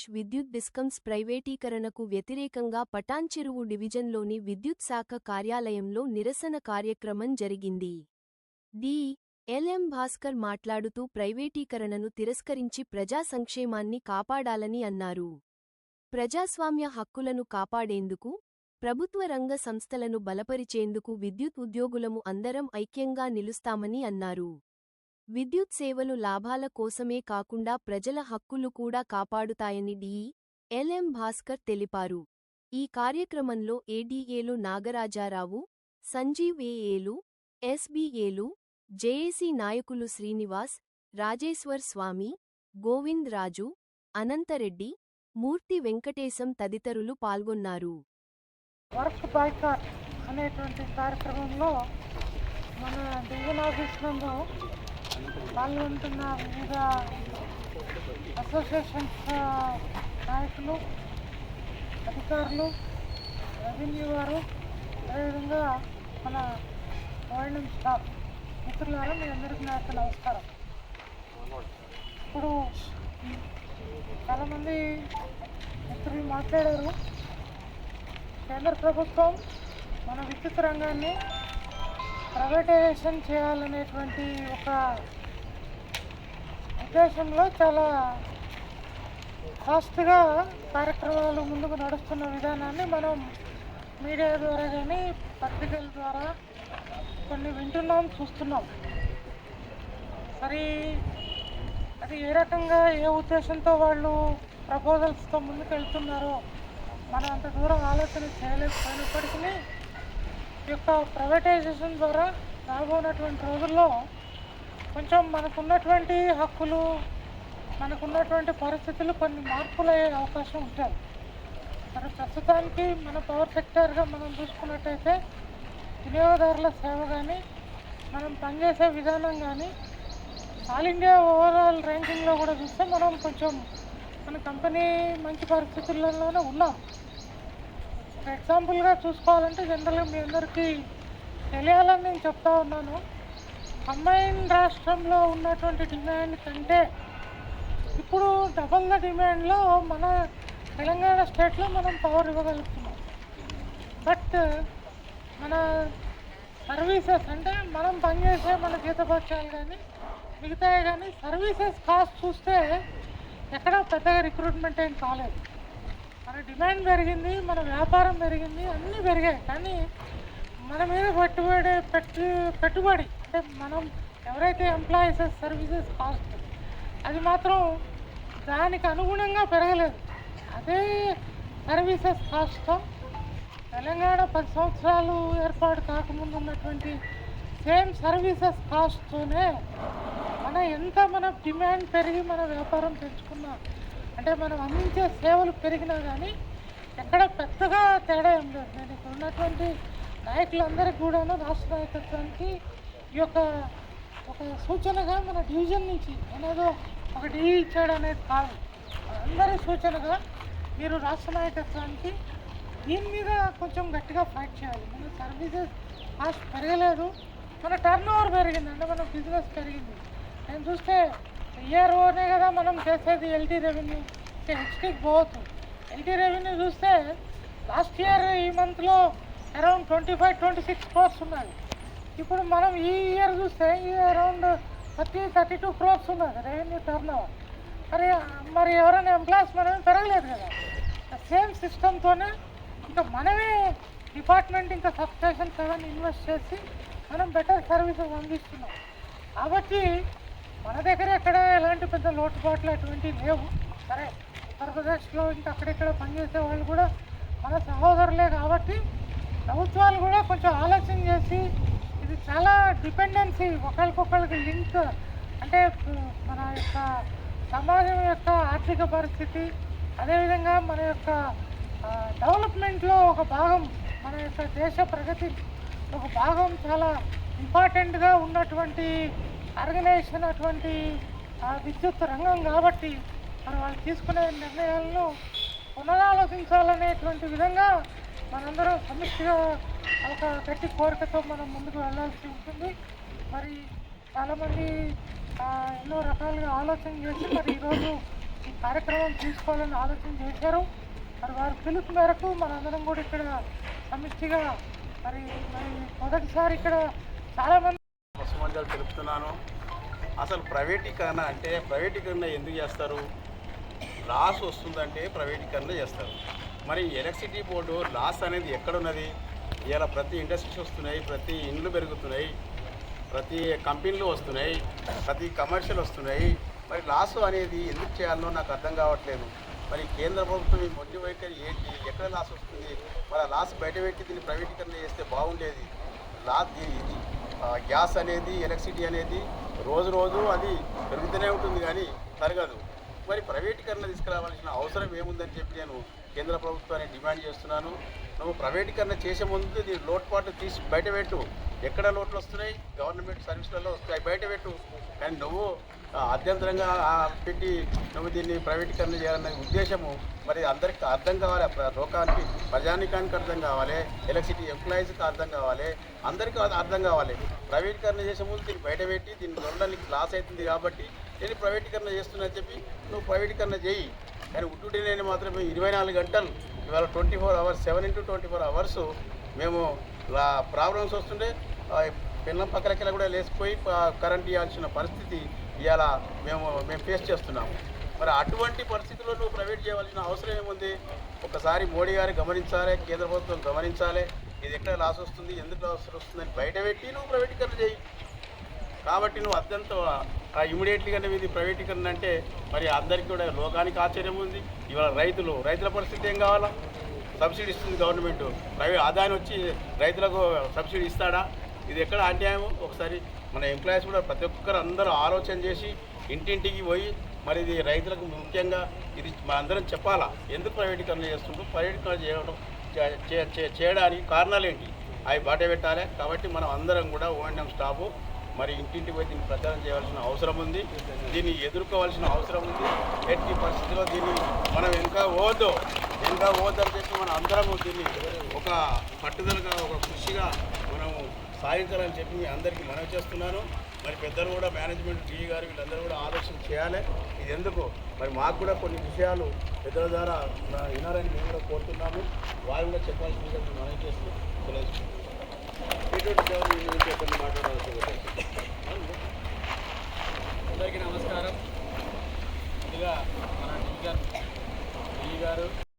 ఆంధ్రప్రదేశ్ విద్యుత్ డిస్కమ్స్ ప్రైవేటీకరణకు వ్యతిరేకంగా పటాన్చెరువు డివిజన్లోని విద్యుత్ శాఖ కార్యాలయంలో నిరసన కార్యక్రమం జరిగింది. డి. ఎల్ఎం భాస్కర్ మాట్లాడుతూ ప్రైవేటీకరణను తిరస్కరించి ప్రజా సంక్షేమాన్ని కాపాడాలని అన్నారు. ప్రజాస్వామ్య హక్కులను కాపాడేందుకు ప్రభుత్వ రంగ సంస్థలను బలపరిచేందుకు విద్యుత్ ఉద్యోగులము అందరం ఐక్యంగా నిలుస్తామని అన్నారు. విద్యుత్ సేవలు లాభాల కోసమే కాకుండా ప్రజల హక్కులు కూడా కాపాడుతాయని డి. ఎల్ఎం భాస్కర్ తెలిపారు. ఈ కార్యక్రమంలో ఏడీఏలు నాగరాజారావు సంజీవ్ ఏఏలు ఎస్బీఏలు జేఏసీ నాయకులు శ్రీనివాస్ రాజేశ్వర్ స్వామి గోవింద్ రాజు అనంతరెడ్డి మూర్తి వెంకటేశం తదితరులు పాల్గొన్నారు. వర్క్ బాయ్కాట్ అనేటువంటి కార్యక్రమంలో మన డివిజన్ ఆఫీస్ నందు పాల్గొంటున్న వివిధ అసోసియేషన్స్ నాయకులు అధికారులు రెవెన్యూ వారు అదేవిధంగా మన ఓఎంఎం స్టాఫ్ మిత్రులారా మీ అందరికీ నా యొక్క నమస్కారం. ఇప్పుడు చాలామంది మిత్రులు మాట్లాడారు. కేంద్ర ప్రభుత్వం మన విద్యుత్ రంగాన్ని ప్రైవేటైజేషన్ చేయాలనేటువంటి ఒక ఉద్దేశంలో చాలా ఫాస్ట్గా కార్యక్రమాలు ముందుకు నడుస్తున్న విధానాన్ని మనం మీడియా ద్వారా కానీ పత్రికల ద్వారా కొన్ని వింటున్నాం చూస్తున్నాం. మరి అది ఏ రకంగా ఏ ఉద్దేశంతో వాళ్ళు ప్రపోజల్స్తో ముందుకు వెళ్తున్నారో మనం అంత దూరం ఆలోచన చేయలేకపోయినప్పటికీ యొక్క ప్రైవేటైజేషన్ ద్వారా రాబోనటువంటి రోజుల్లో కొంచెం మనకున్నటువంటి హక్కులు మనకున్నటువంటి పరిస్థితులు కొన్ని మార్పులు అయ్యే అవకాశం ఉంటుంది. మరి ప్రస్తుతానికి మన పవర్ సెక్టర్గా మనం చూసుకున్నట్టయితే వినియోగదారుల సేవ కానీ మనం పనిచేసే విధానం కానీ ఆల్ ఇండియా ఓవరాల్ ర్యాంకింగ్లో కూడా చూస్తే మనం కొంచెం మన కంపెనీ మంచి పరిస్థితుల్లోనే ఉన్నాం. ఎగ్జాంపుల్గా చూసుకోవాలంటే జనరల్గా మీ అందరికీ తెలియాలని నేను చెప్తా ఉన్నాను. అమ్మాయిన్ రాష్ట్రంలో ఉన్నటువంటి డిమాండ్ కంటే ఇప్పుడు డబల్ ద డిమాండ్లో మన తెలంగాణ స్టేట్లో మనం పవర్ ఇవ్వగలుగుతున్నాం. బట్ మన సర్వీసెస్ అంటే మనం పనిచేసే మన జీతపక్షాలు కానీ మిగతాయి కానీ సర్వీసెస్ కాస్ట్ చూస్తే ఎక్కడ పెద్దగా రిక్రూట్మెంట్ ఏం కాలేదు. మన డిమాండ్ పెరిగింది మన వ్యాపారం పెరిగింది అన్నీ పెరిగాయి కానీ మన మీద పెట్టుబడి పెట్టు పెట్టుబడి అంటే మనం ఎవరైతే ఎంప్లాయీస్ సర్వీసెస్ కాస్ట్ అది మాత్రం దానికి అనుగుణంగా పెరగలేదు. అదే సర్వీసెస్ కాస్ట్తో తెలంగాణ పది సంవత్సరాలు ఏర్పాటు కాకముందు ఉన్నటువంటి సేమ్ సర్వీసెస్ కాస్ట్తోనే మన ఎంత మన డిమాండ్ పెరిగి మన వ్యాపారం పెంచుకున్నా అంటే మనం అందించే సేవలు పెరిగినా కానీ ఎక్కడ పెద్దగా తేడా ఏం లేదు. నేను ఇక్కడ ఉన్నటువంటి నాయకులందరికీ కూడాను రాష్ట్ర నాయకత్వానికి ఈ యొక్క ఒక సూచనగా మన డివిజన్ నుంచి అనేదో ఒక డీల్ ఇచ్చాడు అనేది కాదు. అందరి సూచనగా మీరు రాష్ట్ర నాయకత్వానికి దీని మీద కొంచెం గట్టిగా ఫైట్ చేయాలి. మన సర్వీసెస్ కాస్ట్ పెరగలేదు. మన టర్న్ ఓవర్ పెరిగింది. అంటే మన బిజినెస్ పెరిగింది. నేను చూస్తే ఇయర్ఓనే కదా మనం చేసేది ఎల్టీ రెవెన్యూ హెచ్టీకి పోవచ్చు ఎల్టీ రెవెన్యూ చూస్తే లాస్ట్ ఇయర్ ఈ మంత్లో around twenty five twenty six crores ఉన్నది ఇప్పుడు మనం ఈ ఇయర్ చూస్తే ఈ around thirty thirty two crores ఉన్నది రెవెన్యూ టర్న్ ఓవర్ మరి మరి ఎవరైనా ఎంప్లాయీస్ మనమే పెరగలేదు కదా సేమ్ సిస్టమ్తోనే ఇంకా మనమే డిపార్ట్మెంట్ ఇంకా సబ్స్టేషన్స్ అవన్నీ ఇన్వెస్ట్ చేసి మనం బెటర్ సర్వీసెస్ అందిస్తున్నాం। కాబట్టి మన దగ్గర ఎక్కడ ఎలాంటి పెద్ద లోటుపాట్లు అటువంటివి లేవు. సరే ఉత్తరప్రదేశ్లో ఇంకా అక్కడిక్కడ పనిచేసే వాళ్ళు కూడా మన సహోదరులే కాబట్టి ప్రభుత్వాలు కూడా కొంచెం ఆలోచన చేసి ఇది చాలా డిపెండెన్సీ ఒకరికొకరికి లింక్ అంటే మన యొక్క సమాజం యొక్క ఆర్థిక పరిస్థితి అదేవిధంగా మన యొక్క డెవలప్మెంట్లో ఒక భాగం మన యొక్క దేశ ప్రగతి ఒక భాగం చాలా ఇంపార్టెంట్గా ఉన్నటువంటి ఆర్గనైజేషన్ అటువంటి ఆ, విద్యుత్ రంగం కాబట్టి మరి వాళ్ళు తీసుకునే నిర్ణయాలను పునరాలోచించాలనేటువంటి విధంగా మనందరం సమిష్టిగా ఒక గట్టి కోరికతో మనం ముందుకు వెళ్ళాల్సి ఉంటుంది. మరి చాలామంది ఎన్నో రకాలుగా ఆలోచన చేసి మరి ఈరోజు ఈ కార్యక్రమం తీసుకోవాలని ఆలోచన చేశారు. మరి వారి పిలుపు మేరకు మనందరం కూడా ఇక్కడ సమిష్టిగా మరి మరి మొదటిసారి ఇక్కడ చాలామంది పశుమంజలు తెలుపుతున్నాను అసలు ప్రైవేటీకరణ అంటే ప్రైవేటీకరణ ఎందుకు చేస్తారు? లాస్ వస్తుందంటే ప్రైవేటీకరణ చేస్తారు. మరి ఎలక్ట్రిసిటీ బోర్డు లాస్ అనేది ఎక్కడున్నది? ఇలా ప్రతి ఇండస్ట్రీస్ వస్తున్నాయి ప్రతి ఇండ్లు పెరుగుతున్నాయి ప్రతి కంపెనీలు వస్తున్నాయి ప్రతి కమర్షియల్ వస్తున్నాయి. మరి లాస్ అనేది ఎందుకు చేయాలో నాకు అర్థం కావట్లేదు. మరి కేంద్ర ప్రభుత్వం ఈ మొండి వైఖరి ఏంటి? ఎక్కడ లాస్ వస్తుంది? మరి ఆ లాస్ బయట పెట్టి దీన్ని ప్రైవేటీకరణ చేస్తే బాగుండేది. లాస్ దీ- ఇది. గ్యాస్ అనేది ఎలక్ట్రిసిటీ అనేది రోజు రోజు అది పెరుగుతూనే ఉంటుంది కానీ తరగదు. మరి ప్రైవేటీకరణ తీసుకురావాల్సిన అవసరం ఏముందని చెప్పి నేను కేంద్ర ప్రభుత్వాన్ని డిమాండ్ చేస్తున్నాను. నువ్వు ప్రైవేటీకరణ చేసే ముందు దీని లోటుపాట్లు తీసి బయట పెట్టు. ఎక్కడ లోట్లు వస్తున్నాయి? గవర్నమెంట్ సర్వీసులలో వస్తాయి బయట పెట్టు. కానీ నువ్వు అభ్యంతరంగా పెట్టి నువ్వు దీన్ని ప్రైవేటీకరణ చేయాలనే ఉద్దేశము మరి అందరికి అర్థం కావాలి. లోకానికి ప్రజానికానికి అర్థం కావాలి. ఎలక్ట్రిసిటీ ఎంప్లాయీస్కి అర్థం కావాలి. అందరికీ అది అర్థం కావాలి. ప్రైవేటీకరణ చేసే ముందు దీన్ని బయట పెట్టి దీన్ని చూడడానికి లాస్ అవుతుంది కాబట్టి నేను ప్రైవేటీకరణ చేస్తున్నా చెప్పి నువ్వు ప్రైవేటీకరణ చేయి. కానీ ఉట్టుడి నేను మాత్రమే ఇరవై నాలుగు గంటలు ఇవాళ twenty four hours seven into twenty four hours మేము ప్రాబ్లమ్స్ వస్తుంటే పిల్లం పక్కలకెళ్ళ కూడా లేచిపోయి కరెంట్ ఇవ్వాల్సిన పరిస్థితి ఇవాళ మేము మేము ఫేస్ చేస్తున్నాము. మరి అటువంటి పరిస్థితుల్లో నువ్వు ప్రైవేట్ చేయవలసిన అవసరం ఏముంది? ఒకసారి మోడీ గారు గమనించాలి కేంద్ర ప్రభుత్వం గమనించాలి ఇది ఎక్కడ లాస్ వస్తుంది ఎందుకు లాస్ వస్తుందని బయట పెట్టి నువ్వు ప్రైవేటీకరణ చేయి. కాబట్టి నువ్వు అత్యంత ఇమీడియట్లీగా నువ్వు ఇది ప్రైవేటీకరణ అంటే మరి అందరికీ కూడా లోకానికి ఆశ్చర్యం ఉంది. ఇవాళ రైతులు రైతుల పరిస్థితి ఏం కావాలా? సబ్సిడీ ఇస్తుంది గవర్నమెంట్. ప్రైవేట్ ఆదాయం వచ్చి రైతులకు సబ్సిడీ ఇస్తాడా? ఇది ఎక్కడ అన్యాయం ఒకసారి మన ఎంప్లాయీస్ కూడా ప్రతి ఒక్కరు అందరూ ఆలోచన చేసి ఇంటింటికి పోయి మరి ఇది రైతులకు ముఖ్యంగా ఇది మనందరం చెప్పాలా? ఎందుకు ప్రైవేటీకరణ చేస్తుండ్రు? ప్రైవేటీకరణ చేయడం చే- చేయడానికి కారణాలు ఏంటి? అవి బాట పెట్టాలి కాబట్టి మనం అందరం కూడా ఓఎన్ఎం స్టాఫ్ మరి ఇంటింటి పోయి దీన్ని ప్రచారం చేయవలసిన అవసరం ఉంది. దీన్ని ఎదుర్కోవాల్సిన అవసరం ఉంది. ఎట్టి పరిస్థితిలో దీన్ని మనం ఇంకా పోవద్దు. ఇంకా పోవద్దని చెప్పి మనం అందరం దీన్ని ఒక పట్టుదలగా ఒక కృషిగా మనం సాధించాలని చెప్పి మీ అందరికీ మనవి చేస్తున్నాను. మరి పెద్దలు కూడా మేనేజ్మెంట్ డి గారు వీళ్ళందరూ కూడా ఆలోచన చేయాలి. ఇది ఎందుకు? మరి మాకు కూడా కొన్ని విషయాలు పెద్దల ద్వారా నా- వినాలని మేము కూడా కోరుతున్నాము. వారు కూడా చెప్పాల్సిందిగా మేము మనవి చేస్తూ తెలియజేస్తున్నాం అందరికీ నమస్కారం. ముందుగా మన డివిజన్ ఈ గారు